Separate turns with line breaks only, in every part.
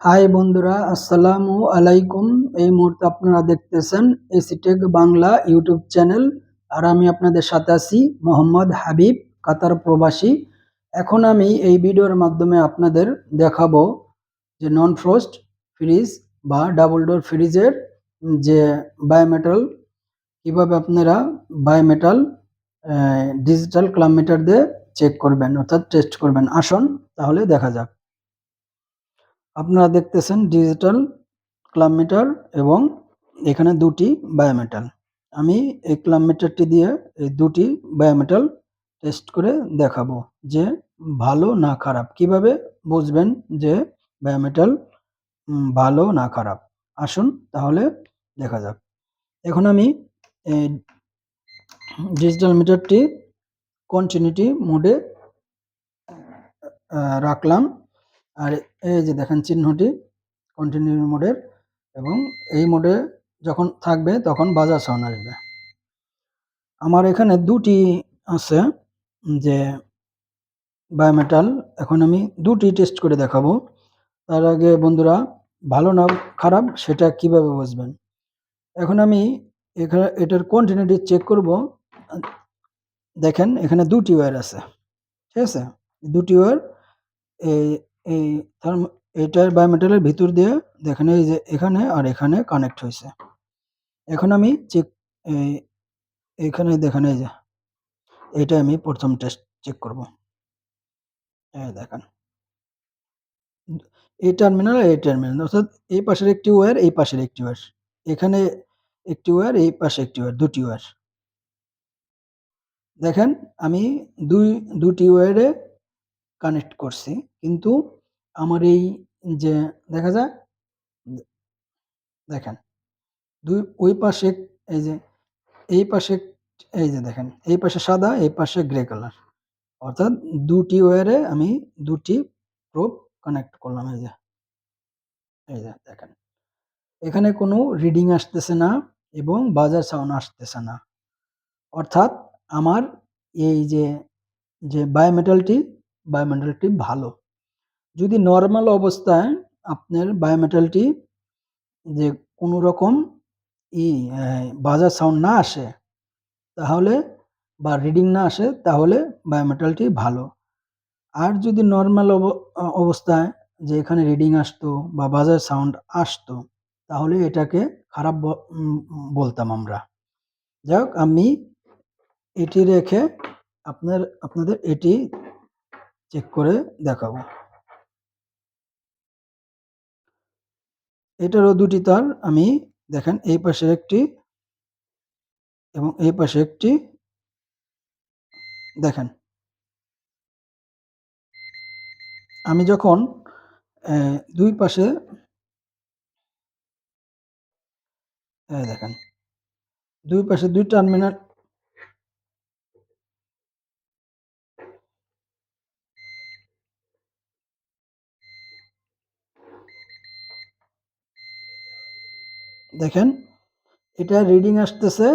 High বন্ধুরা, আসসালামু আলাইকুম। এই মুহূর্তে আপনারা দেখতেছেন AC Tech Bangla YouTube channel. আর আমি আপনাদের সাথে আছি মোহাম্মদ হাবিব, কাতার প্রবাসী। এখন আমি এই ভিডিওর মাধ্যমে আপনাদের দেখাবো যে নন ফ্রস্ট ফ্রিজ বা ডাবল ডোর ফ্রিজের যে বায়োমেটাল, কীভাবে আপনারা বায়োমেটাল ডিজিটাল ক্লাবমিটার দিয়ে চেক করবেন, অর্থাৎ টেস্ট করবেন। আসুন, তাহলে দেখা যাক। আপনারা দেখতেছেন ডিজিটাল ক্লাব মিটার এবং এখানে দুটি বায়োমেটাল আমি এই ক্লাব মিটারটি দিয়ে এই দুটি বায়োমেটাল টেস্ট করে দেখাবো যে ভালো না খারাপ। কীভাবে বুঝবেন যে বায়োমেটাল ভালো না খারাপ? আসুন তাহলে দেখা যাক। এখন আমি এই ডিজিটাল মিটারটি কন্টিনিউটি মোডে রাখলাম। আর এই যে দেখেন চিহ্নটি কন্টিনিউ মোডের এবং এই মোডে যখন থাকবে তখন বাজার সাউন্ড আসবে। আমার এখানে দুটি আছে যে বায়োমেটাল এখন আমি দুটি টেস্ট করে দেখাবো। তার আগে বন্ধুরা, ভালো না খারাপ সেটা কীভাবে বুঝবেন? এখন আমি এখানে এটার কন্টিনিউটি চেক করব। দেখেন এখানে দুটি ওয়্যার আছে, ঠিক আছে? দুটি ওয়্যার এই এই এটার বায়োমেটালের ভিতর দিয়ে দেখেন এই যে এখানে আর এখানে কানেক্ট হয়েছে। এখন আমি চেক এখানে দেখেন এই যে, এটা আমি প্রথম টেস্ট চেক করব। এই দেখেন। এই টার্মিনাল এই টার্মিনাল অর্থাৎ এই পাশের একটি ওয়্যার এই পাশের একটি ওয়্যার এখানে একটি ওয়্যার এই পাশে একটি ওয়্যার দুটি ওয়্যার দেখেন, আমি দুই, দুটি ওয়্যারে কানেক্ট করছি, কিন্তু আমার এই যে, দেখা যায় দেখেন, দুই, ওই পাশে এই যে, এই পাশে, এই যে দেখেন, এই পাশে সাদা, এই পাশে গ্রে কালার। অর্থাৎ দুটি ওয়ারে আমি দুটি প্রোপ কানেক্ট করলাম, এই যে। এই যে, দেখেন। এখানে কোনো রিডিং আসতেছে না এবং বাজার সাউন্ড আসতেছে না। অর্থাৎ আমার এই যে যে বায়োমেটালটি বায়োমেটালটি ভালো। যদি নর্মাল অবস্থায় আপনার বায়োমেটালটি যে কোনো রকম ই বাজার সাউন্ড না আসে, তাহলে বা রিডিং না আসে, তাহলে বায়োমেটালটি ভালো। আর যদি নর্মাল অবস্থায় যে এখানে রিডিং আসতো বা বাজার সাউন্ড আসতো, তাহলে এটাকে খারাপ বলতাম আমরা। যাই হোক আমি এটি রেখে আপনার, আপনাদের এটি চেক করে দেখাবো। এটারও দুটি তার আমি, দেখেন, এই পাশে একটি এবং এই পাশে একটি। দেখেন। আমি যখন দুই পাশে দেখেন, দুই পাশে দুই টার্মিনাল দেখেন, এটা রিডিং আসতেছে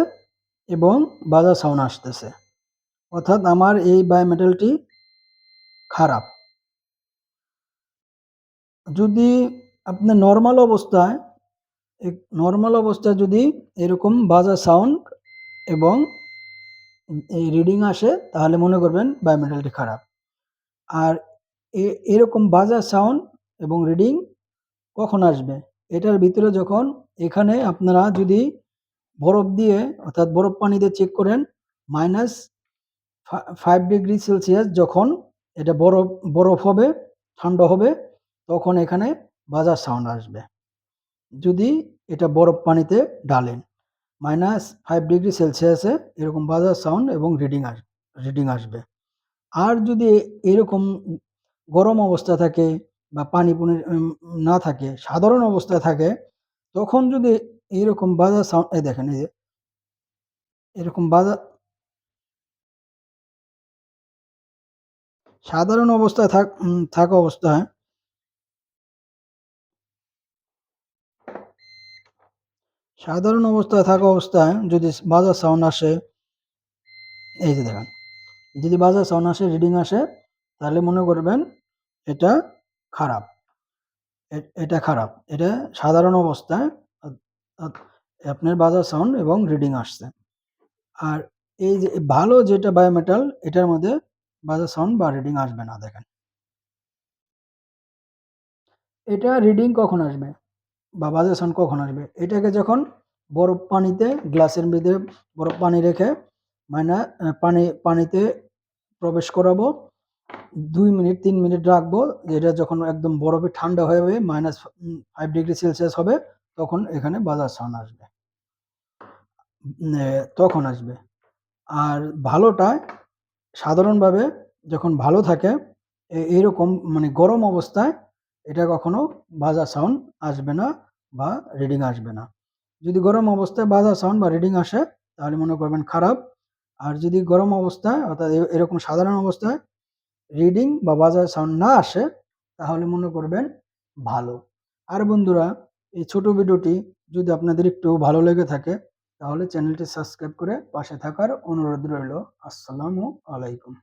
এবং বাজার সাউন্ড আসতেছে। অর্থাৎ আমার এই বায়োমেটালটি খারাপ। যদি আপনি নর্মাল অবস্থায় নর্মাল অবস্থায় যদি এরকম বাজার সাউন্ড এবং এই রিডিং আসে, তাহলে মনে করবেন বায়োমেটালটি খারাপ। আর এরকম বাজার সাউন্ড এবং রিডিং কখন আসবে? এটার ভিতরে যখন এখানে আপনারা যদি বরফ দিয়ে, অর্থাৎ বরফ পানিতে চেক করেন মাইনাস ফাইভ ডিগ্রি সেলসিয়াস যখন এটা বরফ বরফ হবে, ঠান্ডা হবে, তখন এখানে বাজার সাউন্ড আসবে। যদি এটা বরফ পানিতে ডালেন মাইনাস ফাইভ ডিগ্রি সেলসিয়াসে এরকম বাজার সাউন্ড এবং রিডিং আস রিডিং আসবে। আর যদি এরকম গরম অবস্থা থাকে বা পানি পুনি না থাকে, সাধারণ অবস্থায় থাকে, তখন যদি এরকম বাজার সাউন্ড দেখেন, এই যে, এরকম বাজার সাধারণ অবস্থায় থাক থাকা অবস্থায় সাধারণ অবস্থায় থাকা অবস্থায় যদি বাজার সাউন্ড আসে, এই যে দেখেন, যদি বাজার সাউন্ড আসে রিডিং আসে, তাহলে মনে করবেন এটা খারাপ। এটা খারাপ। এটা সাধারণ অবস্থায় আপনার বাজার সাউন্ড এবং রিডিং আসছে। আর এই যে ভালো যেটা বায়োমেটাল এটার মধ্যে বাজার সাউন্ড বা রিডিং আসবে না দেখেন। এটা রিডিং কখন আসবে? বা বাজার সাউন্ড কখন আসবে? এটাকে যখন বরফ পানিতে গ্লাসের মধ্যে বরফ পানি রেখে আহ, পানি পানিতে প্রবেশ করাবো দুই মিনিট, তিন মিনিট রাখব। যেটা যখন একদম বরফে ঠান্ডা হয়ে যাবে মাইনাস ফাইভ ডিগ্রি সেলসিয়াস হবে, তখন এখানে বাজার সাউন্ড আসবে। তখন আসবে। আর ভালোটা, সাধারণভাবে যখন ভালো থাকে এইরকম মানে গরম অবস্থায় এটা কখনো বাজার সাউন্ড আসবে না বা রিডিং আসবে না। যদি গরম অবস্থায় বাজার সাউন্ড বা রিডিং আসে, তাহলে মনে করবেন খারাপ। আর যদি গরম অবস্থায় অর্থাৎ এরকম সাধারণ অবস্থায় রিডিং বা বাজার সাউন্ড না আসে, তাহলে মনে করবেন ভালো। আর বন্ধুরা, এই ছোট ভিডিওটি যদি আপনাদের একটু ভালো লেগে থাকে, তাহলে চ্যানেলটি সাবস্ক্রাইব করে পাশে থাকার অনুরোধ রইল। আসসালামু আলাইকুম।